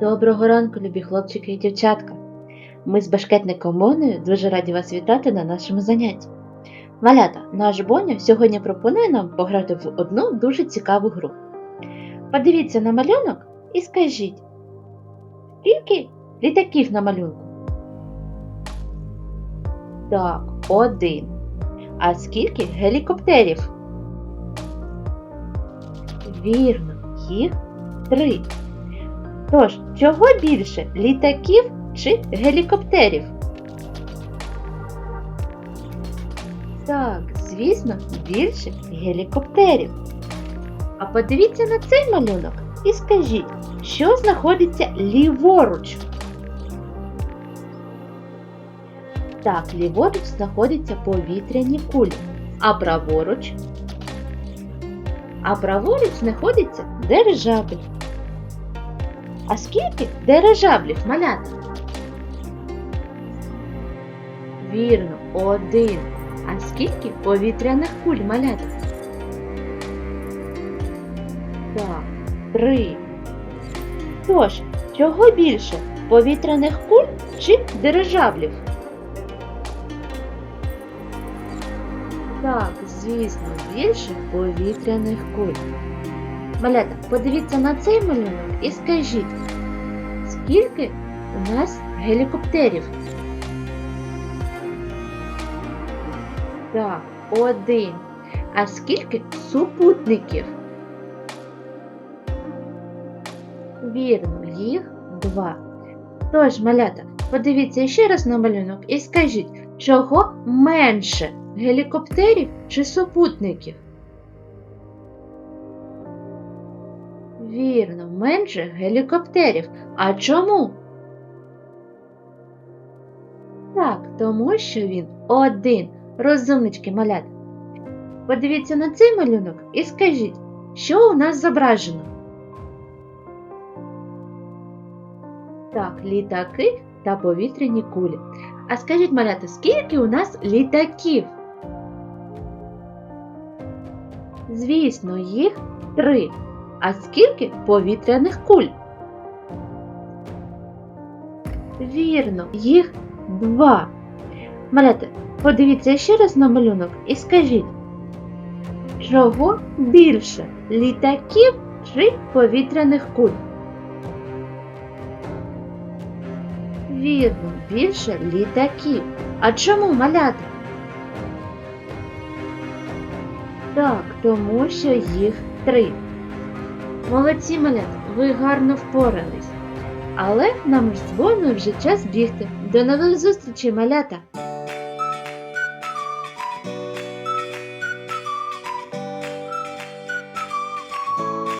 Доброго ранку, любі хлопчики і дівчатка. Ми з башкетником Моною дуже раді вас вітати на нашому занятті. Малята, наш Боня сьогодні пропонує нам пограти в одну дуже цікаву гру. Подивіться на малюнок і скажіть, скільки літаків на малюнку? Так, один. А скільки гелікоптерів? Вірно, їх три. Тож, чого більше літаків чи гелікоптерів? Так, звісно, більше гелікоптерів. А подивіться на цей малюнок і скажіть, що знаходиться ліворуч? Так, ліворуч знаходяться повітряні кулі, а праворуч? А праворуч знаходиться дирижабль. А скільки дирижаблів малята? Вірно, один. А скільки повітряних куль малята? Так, три. Тож, чого більше? Повітряних куль чи дирижаблів? Так, звісно, більше повітряних куль. Малята, подивіться на цей малюнок і скажіть, скільки у нас гелікоптерів? Так, один. А скільки супутників? Вірно, їх два. Тож, малята, подивіться ще раз на малюнок і скажіть, чого менше гелікоптерів чи супутників? Вірно, менше гелікоптерів. А чому? Так, тому що він один. Розумнички малят. Подивіться на цей малюнок і скажіть, що у нас зображено? Так, літаки та повітряні кулі. А скажіть, малята, скільки у нас літаків? Звісно, їх три. А скільки повітряних куль? Вірно, їх два. Малята, подивіться ще раз на малюнок і скажіть, чого більше літаків чи повітряних куль? Вірно, більше літаків. А чому малята? Так, тому що їх три. Молодці малята, ви гарно впорались. Але нам з Боною вже час бігти. До нових зустрічей, малята!